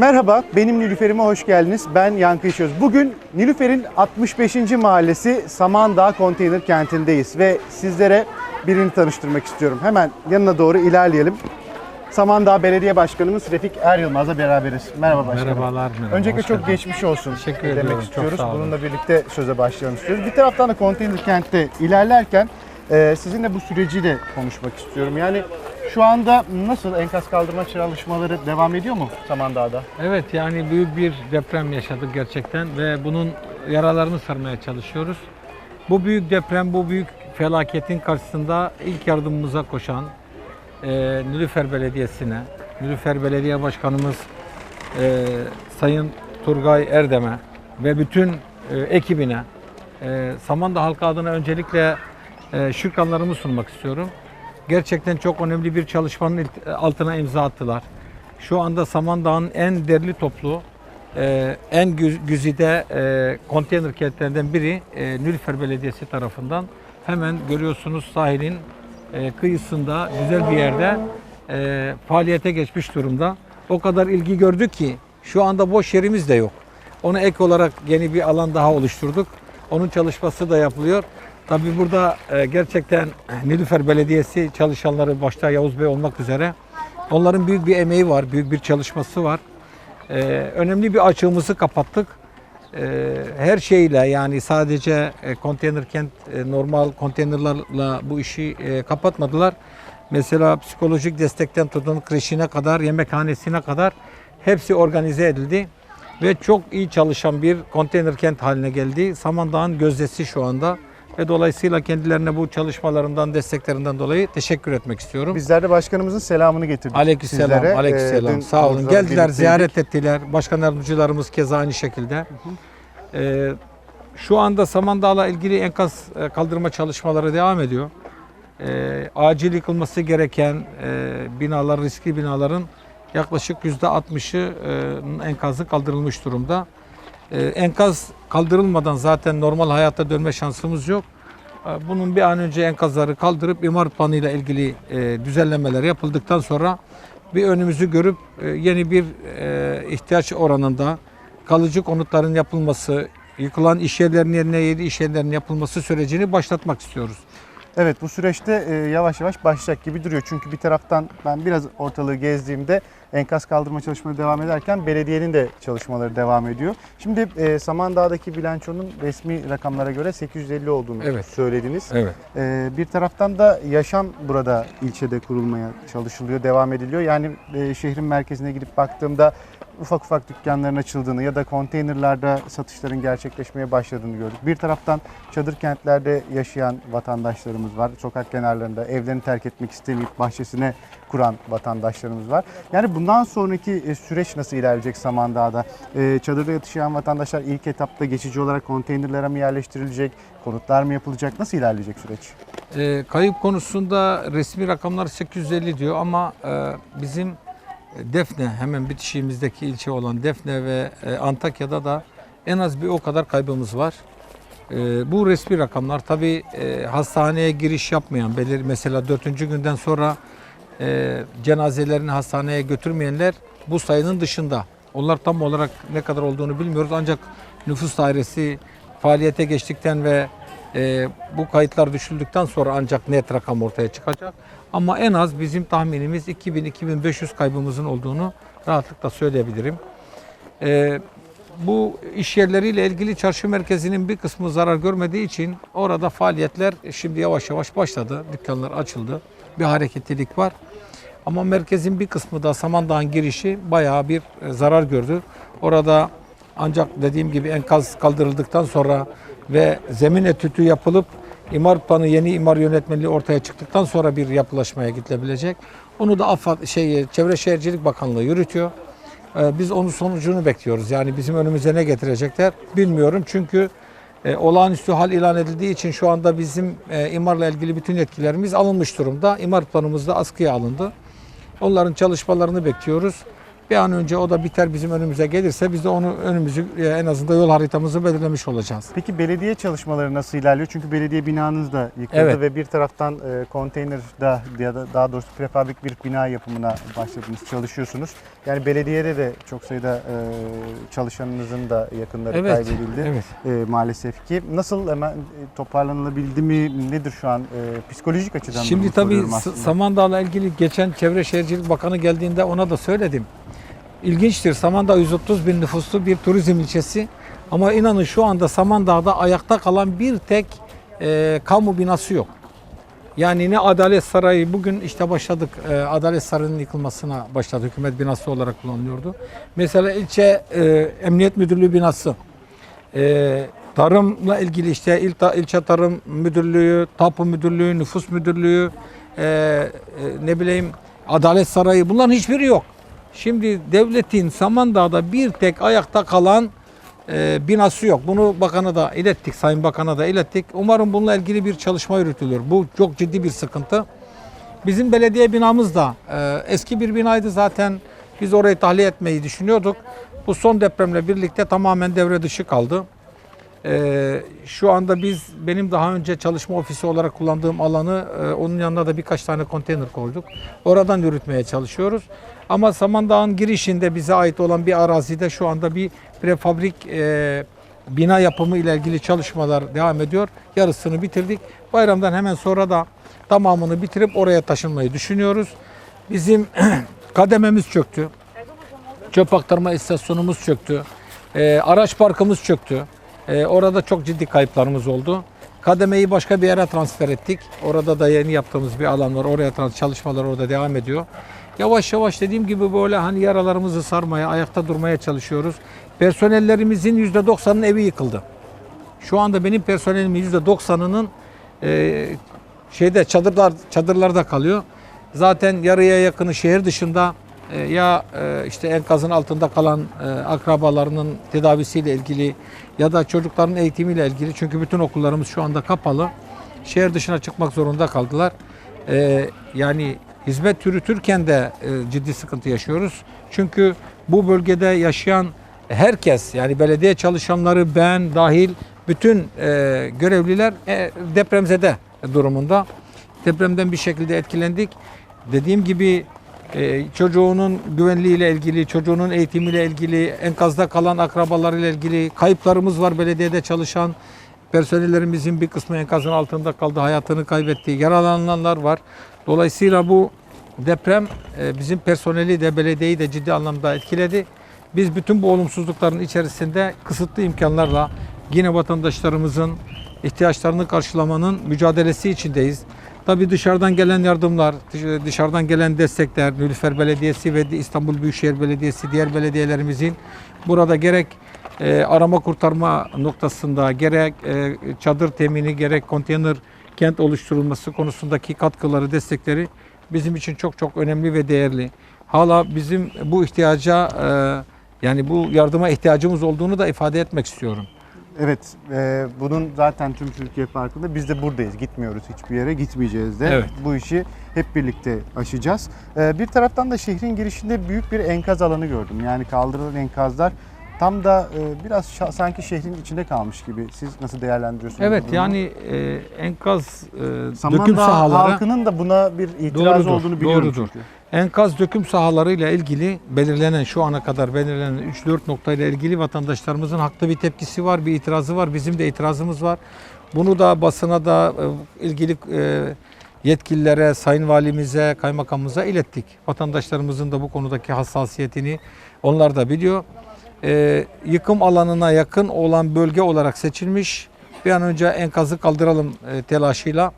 Merhaba, benim Nilüfer'ime hoş geldiniz. Ben Yankı İşöz. Bugün Nilüfer'in 65. mahallesi Samandağ Konteyner Kenti'ndeyiz ve sizlere birini tanıştırmak istiyorum. Hemen yanına doğru ilerleyelim. Samandağ Belediye Başkanımız Refik Er Yılmaz'la beraberiz. Merhaba başkanım. Merhabalar. merhaba, Öncelikle çok geçmiş olsun Teşekkür demek ediyorum, istiyoruz. Bununla birlikte söze başlayalım istiyoruz. Bir taraftan da konteyner kentte ilerlerken e, sizinle bu süreci de konuşmak istiyorum. Yani şu anda nasıl enkaz kaldırma çalışmaları devam ediyor mu Samandağ'da? Evet yani büyük bir deprem yaşadık gerçekten ve bunun yaralarını sarmaya çalışıyoruz. Bu büyük deprem, bu büyük felaketin karşısında ilk yardımımıza koşan e, Nilüfer Belediyesi'ne, Nilüfer Belediye Başkanımız e, Sayın Turgay Erdem'e ve bütün e, ekibine e, Samandağ halkı adına öncelikle e, şükranlarımı sunmak istiyorum. Gerçekten çok önemli bir çalışmanın altına imza attılar. Şu anda Samandağ'ın en derli toplu, e, en gü- güzide e, konteyner kentlerinden biri e, Nilüfer Belediyesi tarafından. Hemen görüyorsunuz sahilin e, kıyısında güzel bir yerde faaliyete geçmiş durumda. O kadar ilgi gördük ki şu anda boş yerimiz de yok. Ona ek olarak yeni bir alan daha oluşturduk. Onun çalışması da yapılıyor. Tabii burada e, gerçekten Nilüfer Belediyesi çalışanları başta Yavuz Bey olmak üzere onların büyük bir emeği var, büyük bir çalışması var. E, önemli bir açığımızı kapattık. E, her şeyle yani sadece konteyner kent normal konteynerlarla bu işi kapatmadılar. Mesela psikolojik destekten tutun kreşine kadar, yemekhanesine kadar hepsi organize edildi ve çok iyi çalışan bir konteyner kent haline geldi. Samandağ'ın gözdesi şu anda ve dolayısıyla kendilerine bu çalışmalarından, desteklerinden dolayı teşekkür etmek istiyorum. Bizler de başkanımızın selamını getirdik Aleykümselam, sizlere. aleykümselam. Ee, Sağ olun. Geldiler, birlikteydik. ziyaret ettiler. Başkan yardımcılarımız keza aynı şekilde. Ee, şu anda Samandağ'la ilgili enkaz e, kaldırma çalışmaları devam ediyor. Ee, acil yıkılması gereken e, binalar, riskli binaların yaklaşık %60'ı e, enkazı kaldırılmış durumda. Ee, enkaz kaldırılmadan zaten normal hayata dönme şansımız yok. Ee, Bunun bir an önce enkazları kaldırıp imar planıyla ilgili e, düzenlemeler yapıldıktan sonra bir önümüzü görüp e, yeni bir e, ihtiyaç oranında kalıcı konutların yapılması, yıkılan iş yerlerinin yerine yeni iş yerlerinin yapılması sürecini başlatmak istiyoruz. Evet bu süreçte e, yavaş yavaş başlayacak gibi duruyor. Çünkü bir taraftan ben biraz ortalığı gezdiğimde enkaz kaldırma çalışmaları devam ederken belediyenin de çalışmaları devam ediyor. Şimdi e, Samandağ'daki bilançonun resmi rakamlara göre 850 olduğunu Evet. söylediniz. Evet. E, bir taraftan da yaşam burada ilçede kurulmaya çalışılıyor, devam ediliyor. Yani e, şehrin merkezine gidip baktığımda ufak ufak dükkanların açıldığını ya da konteynerlarda satışların gerçekleşmeye başladığını gördük. Bir taraftan çadır kentlerde yaşayan vatandaşlarımız var. Sokak kenarlarında evlerini terk etmek istemeyip bahçesine kuran vatandaşlarımız var. Yani bundan sonraki e, süreç nasıl ilerleyecek Samandağ'da? E, Çadırda yaşayan vatandaşlar ilk etapta geçici olarak konteynerlere mi yerleştirilecek? Konutlar mı yapılacak? Nasıl ilerleyecek süreç? E, kayıp konusunda resmi rakamlar 850 diyor ama bizim Defne hemen bitişiğimizdeki ilçe olan Defne ve e, Antakya'da da en az bir o kadar kaybımız var. E, bu resmi rakamlar tabi hastaneye giriş yapmayan belir mesela 4. günden sonra e, cenazelerini hastaneye götürmeyenler bu sayının dışında. Onlar tam olarak ne kadar olduğunu bilmiyoruz ancak nüfus dairesi faaliyete geçtikten ve e, bu kayıtlar düşüldükten sonra ancak net rakam ortaya çıkacak. Ama en az bizim tahminimiz 2000-2500 kaybımızın olduğunu rahatlıkla söyleyebilirim. E, bu iş yerleriyle ilgili çarşı merkezinin bir kısmı zarar görmediği için orada faaliyetler şimdi yavaş yavaş başladı. Dükkanlar açıldı. Bir hareketlilik var. Ama merkezin bir kısmı da Samandağ'ın girişi bayağı bir e, zarar gördü. Orada ancak dediğim gibi enkaz kaldırıldıktan sonra ve zemin etütü yapılıp imar planı yeni imar yönetmeliği ortaya çıktıktan sonra bir yapılaşmaya gidilebilecek. Onu da AFAD, şey, Çevre Şehircilik Bakanlığı yürütüyor. Ee, Biz onun sonucunu bekliyoruz. Yani bizim önümüze ne getirecekler bilmiyorum. Çünkü e, olağanüstü hal ilan edildiği için şu anda bizim e, imarla ilgili bütün yetkilerimiz alınmış durumda. İmar planımız da askıya alındı. Onların çalışmalarını bekliyoruz. Bir an önce o da biter bizim önümüze gelirse biz de onu önümüzü e, en azından yol haritamızı belirlemiş olacağız. Peki belediye çalışmaları nasıl ilerliyor? Çünkü belediye binanız da yıkıldı Evet. ve bir taraftan e, konteynerda ya da daha doğrusu prefabrik bir bina yapımına başladınız, çalışıyorsunuz. Yani belediyede de çok sayıda e, çalışanınızın da yakınları Evet. kaybedildi Evet. e, maalesef ki. Nasıl hemen e, toparlanılabildi mi? Nedir şu an e, psikolojik açıdan? Şimdi tabii. Samandağ'la ilgili geçen Çevre Şehircilik Bakanı geldiğinde ona da söyledim. İlginçtir. Samandağ 130 bin nüfuslu bir turizm ilçesi. Ama inanın şu anda Samandağ'da ayakta kalan bir tek e, kamu binası yok. Yani ne Adalet Sarayı bugün işte başladık e, Adalet Sarayı'nın yıkılmasına başladı. Hükümet binası olarak kullanılıyordu. Mesela ilçe e, Emniyet Müdürlüğü binası. E, tarımla ilgili işte il, ilçe tarım müdürlüğü, tapu müdürlüğü, nüfus müdürlüğü, e, e, ne bileyim Adalet Sarayı bunların hiçbiri yok. Şimdi devletin Samandağ'da bir tek ayakta kalan e, binası yok. Bunu bakana da ilettik, Sayın Bakan'a da ilettik. Umarım bununla ilgili bir çalışma yürütülür. Bu çok ciddi bir sıkıntı. Bizim belediye binamız da e, eski bir binaydı zaten. Biz orayı tahliye etmeyi düşünüyorduk. Bu son depremle birlikte tamamen devre dışı kaldı. E, şu anda biz benim daha önce çalışma ofisi olarak kullandığım alanı e, onun yanına da birkaç tane konteyner koyduk. Oradan yürütmeye çalışıyoruz. Ama Samandağ'ın girişinde bize ait olan bir arazide şu anda bir prefabrik e, bina yapımı ile ilgili çalışmalar devam ediyor. Yarısını bitirdik. Bayramdan hemen sonra da tamamını bitirip oraya taşınmayı düşünüyoruz. Bizim kadememiz çöktü. Çöp aktarma istasyonumuz çöktü. Ee, araç parkımız çöktü. Ee, orada çok ciddi kayıplarımız oldu. Kademeyi başka bir yere transfer ettik. Orada da yeni yaptığımız bir alan var. Oraya trans çalışmalar orada devam ediyor. Yavaş yavaş dediğim gibi böyle hani yaralarımızı sarmaya, ayakta durmaya çalışıyoruz. Personellerimizin %90'ının evi yıkıldı. Şu anda benim personelimin %90'ının e, şeyde çadırlar çadırlarda kalıyor. Zaten yarıya yakını şehir dışında ya e, işte enkazın altında kalan e, akrabalarının tedavisiyle ilgili ya da çocukların eğitimiyle ilgili çünkü bütün okullarımız şu anda kapalı. Şehir dışına çıkmak zorunda kaldılar. E, yani hizmet yürütürken de e, ciddi sıkıntı yaşıyoruz. Çünkü bu bölgede yaşayan herkes yani belediye çalışanları ben dahil bütün e, görevliler e, depremzede durumunda. Depremden bir şekilde etkilendik. Dediğim gibi e, çocuğunun güvenliğiyle ilgili, çocuğunun eğitimiyle ilgili, enkazda kalan akrabalarıyla ilgili kayıplarımız var belediyede çalışan. Personellerimizin bir kısmı enkazın altında kaldı, hayatını kaybetti. Yaralananlar var. Dolayısıyla bu deprem e, bizim personeli de belediyeyi de ciddi anlamda etkiledi. Biz bütün bu olumsuzlukların içerisinde kısıtlı imkanlarla yine vatandaşlarımızın ihtiyaçlarını karşılamanın mücadelesi içindeyiz. Tabii dışarıdan gelen yardımlar, dış- dışarıdan gelen destekler, Nülüfer Belediyesi ve İstanbul Büyükşehir Belediyesi, diğer belediyelerimizin burada gerek e, arama kurtarma noktasında, gerek e, çadır temini, gerek konteyner kent oluşturulması konusundaki katkıları, destekleri bizim için çok çok önemli ve değerli. Hala bizim bu ihtiyaca e, yani bu yardıma ihtiyacımız olduğunu da ifade etmek istiyorum. Evet, e, bunun zaten tüm Türkiye farkında. Biz de buradayız, gitmiyoruz hiçbir yere, gitmeyeceğiz de. Evet. Bu işi hep birlikte aşacağız. E, bir taraftan da şehrin girişinde büyük bir enkaz alanı gördüm. Yani kaldırılan enkazlar tam da e, biraz sanki şehrin içinde kalmış gibi. Siz nasıl değerlendiriyorsunuz? Evet durumu? yani e, enkaz e, döküm sahaları halkının da buna bir itiraz Doğrudur, olduğunu biliyorum doğrudur. çünkü. Enkaz döküm sahalarıyla ilgili belirlenen şu ana kadar belirlenen 3-4 noktayla ilgili vatandaşlarımızın haklı bir tepkisi var, bir itirazı var. Bizim de itirazımız var. Bunu da basına da e, ilgili e, yetkililere, sayın valimize, kaymakamımıza ilettik. Vatandaşlarımızın da bu konudaki hassasiyetini onlar da biliyor. E, yıkım alanına yakın olan bölge olarak seçilmiş. Bir an önce enkazı kaldıralım e, telaşıyla.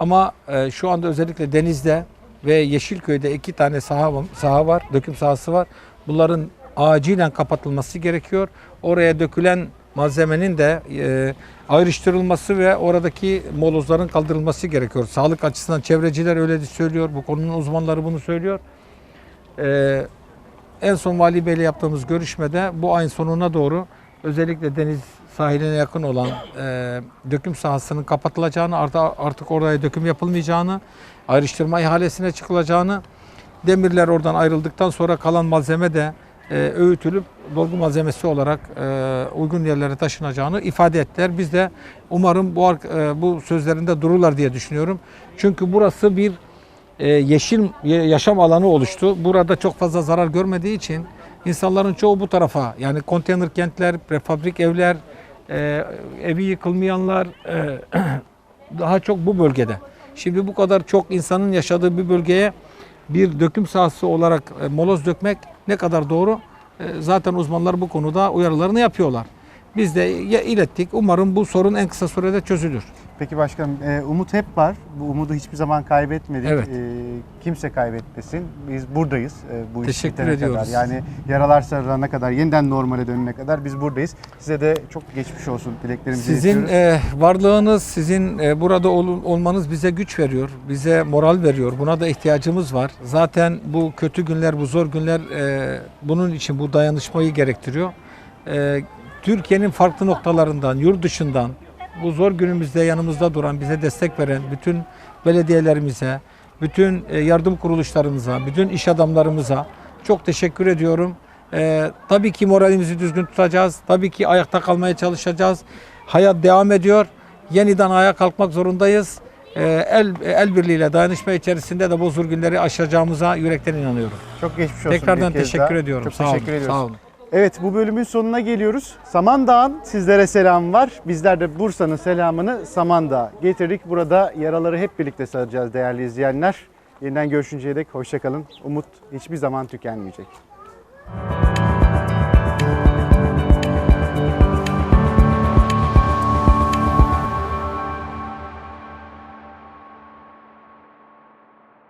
Ama e, şu anda özellikle denizde ve Yeşilköy'de iki tane saha, saha var, döküm sahası var. Bunların acilen kapatılması gerekiyor. Oraya dökülen malzemenin de e, ayrıştırılması ve oradaki molozların kaldırılması gerekiyor. Sağlık açısından çevreciler öyle söylüyor. Bu konunun uzmanları bunu söylüyor. E, en son Vali Bey'le yaptığımız görüşmede bu ayın sonuna doğru özellikle deniz sahiline yakın olan e, döküm sahasının kapatılacağını, artı- artık oraya döküm yapılmayacağını, ayrıştırma ihalesine çıkılacağını Demirler oradan ayrıldıktan sonra kalan malzeme de e, öğütülüp dolgu malzemesi olarak e, uygun yerlere taşınacağını ifade ettiler. Biz de umarım bu e, bu sözlerinde dururlar diye düşünüyorum. Çünkü burası bir yeşil ye- yaşam alanı oluştu. Burada çok fazla zarar görmediği için insanların çoğu bu tarafa yani konteyner kentler, prefabrik evler, e, evi yıkılmayanlar e, daha çok bu bölgede. Şimdi bu kadar çok insanın yaşadığı bir bölgeye bir döküm sahası olarak e, moloz dökmek ne kadar doğru? E, Zaten uzmanlar bu konuda uyarılarını yapıyorlar. Biz de ilettik. Umarım bu sorun en kısa sürede çözülür. Peki başkanım e, umut hep var. Bu umudu hiçbir zaman kaybetmedik. Evet. E, kimse kaybetmesin. Biz buradayız. E, bu iş Teşekkür bitene ediyoruz. kadar. Yani yaralar sarılana kadar, yeniden normale dönene kadar biz buradayız. Size de çok geçmiş olsun dileklerimizi Sizin e, varlığınız, sizin e, burada ol- olmanız bize güç veriyor, bize moral veriyor. Buna da ihtiyacımız var. Zaten bu kötü günler, bu zor günler e, bunun için bu dayanışmayı gerektiriyor. E, Türkiye'nin farklı noktalarından, yurt dışından bu zor günümüzde yanımızda duran, bize destek veren bütün belediyelerimize, bütün e, yardım kuruluşlarımıza, bütün iş adamlarımıza çok teşekkür ediyorum. Ee, tabii ki moralimizi düzgün tutacağız. Tabii ki ayakta kalmaya çalışacağız. Hayat devam ediyor. Yeniden ayağa kalkmak zorundayız. Ee, el el birliğiyle dayanışma içerisinde de bu zor günleri aşacağımıza yürekten inanıyorum. Çok geçmiş olsun. Tekrardan teşekkür daha. ediyorum. Çok sağ teşekkür olun. ediyoruz. Sağ olun. Evet bu bölümün sonuna geliyoruz. Samandağ'ın sizlere selam var. Bizler de Bursa'nın selamını Samandağ'a getirdik. Burada yaraları hep birlikte saracağız değerli izleyenler. Yeniden görüşünceye dek hoşçakalın. Umut hiçbir zaman tükenmeyecek.